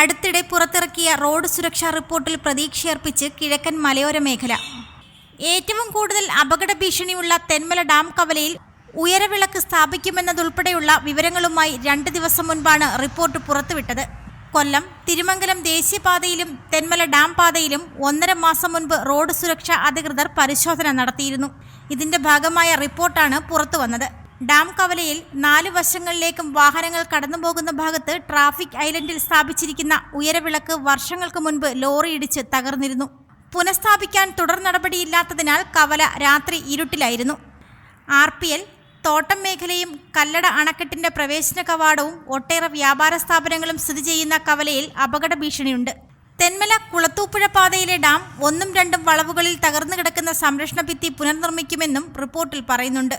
അടുത്തിടെ പുറത്തിറക്കിയ റോഡ് സുരക്ഷാ റിപ്പോർട്ടിൽ പ്രതീക്ഷയർപ്പിച്ച് കിഴക്കൻ മലയോര മേഖല. ഏറ്റവും കൂടുതൽ അപകട ഭീഷണിയുള്ള തെന്മല ഡാം കവലയിൽ ഉയരവിളക്ക് സ്ഥാപിക്കുമെന്നതുൾപ്പെടെയുള്ള വിവരങ്ങളുമായി രണ്ട് ദിവസം മുൻപാണ് റിപ്പോർട്ട് പുറത്തുവിട്ടത്. കൊല്ലം തിരുമംഗലം ദേശീയപാതയിലും തെന്മല ഡാം പാതയിലും ഒന്നര മാസം മുൻപ് റോഡ് സുരക്ഷാ അധികൃതർ പരിശോധന നടത്തിയിരുന്നു. ഇതിന്റെ ഭാഗമായ റിപ്പോർട്ടാണ് പുറത്തുവന്നത്. ഡാം കവലയിൽ നാല് വശങ്ങളിലേക്കും വാഹനങ്ങൾ കടന്നുപോകുന്ന ഭാഗത്ത് ട്രാഫിക് ഐലൻഡിൽ സ്ഥാപിച്ചിരിക്കുന്ന ഉയരവിളക്ക് വർഷങ്ങൾക്ക് മുൻപ് ലോറിയിടിച്ച് തകർന്നിരുന്നു. പുനഃസ്ഥാപിക്കാൻ തുടർ നടപടിയില്ലാത്തതിനാൽ കവല രാത്രി ഇരുട്ടിലായിരുന്നു. ആർ പി എൽ തോട്ടം മേഖലയും കല്ലട അണക്കെട്ടിന്റെ പ്രവേശന കവാടവും ഒട്ടേറെ വ്യാപാര സ്ഥാപനങ്ങളും സ്ഥിതി ചെയ്യുന്ന കവലയിൽ അപകട ഭീഷണിയുണ്ട്. തെന്മല കുളത്തൂപ്പുഴ പാതയിലെ ഡാം ഒന്നും രണ്ടും വളവുകളിൽ തകർന്നു കിടക്കുന്ന സംരക്ഷണ ഭിത്തി പുനർനിർമ്മിക്കുമെന്നും റിപ്പോർട്ടിൽ പറയുന്നുണ്ട്.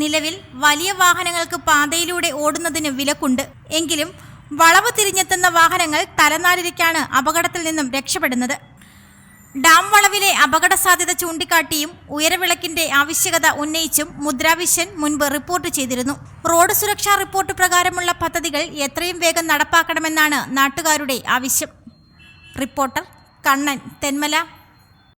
നിലവിൽ വലിയ വാഹനങ്ങൾക്ക് പാതയിലൂടെ ഓടുന്നതിന് വിലക്കുണ്ട്. എങ്കിലും വളവ് തിരിഞ്ഞെത്തുന്ന വാഹനങ്ങൾ തലനാരിഴയ്ക്കാണ് അപകടത്തിൽ നിന്നും രക്ഷപ്പെടുന്നത്. ഡാം വളവിലെ അപകട സാധ്യത ചൂണ്ടിക്കാട്ടിയും ഉയരവിളക്കിന്റെ ആവശ്യകത ഉന്നയിച്ചും മുദ്രാവിശ്യൻ മുൻപ് റിപ്പോർട്ട് ചെയ്തിരുന്നു. റോഡ് സുരക്ഷാ റിപ്പോർട്ട് പ്രകാരമുള്ള പദ്ധതികൾ എത്രയും വേഗം നടപ്പാക്കണമെന്നാണ് നാട്ടുകാരുടെ ആവശ്യം. റിപ്പോർട്ടർ കണ്ണൻ തെന്മല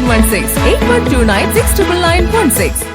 916 8129 69916.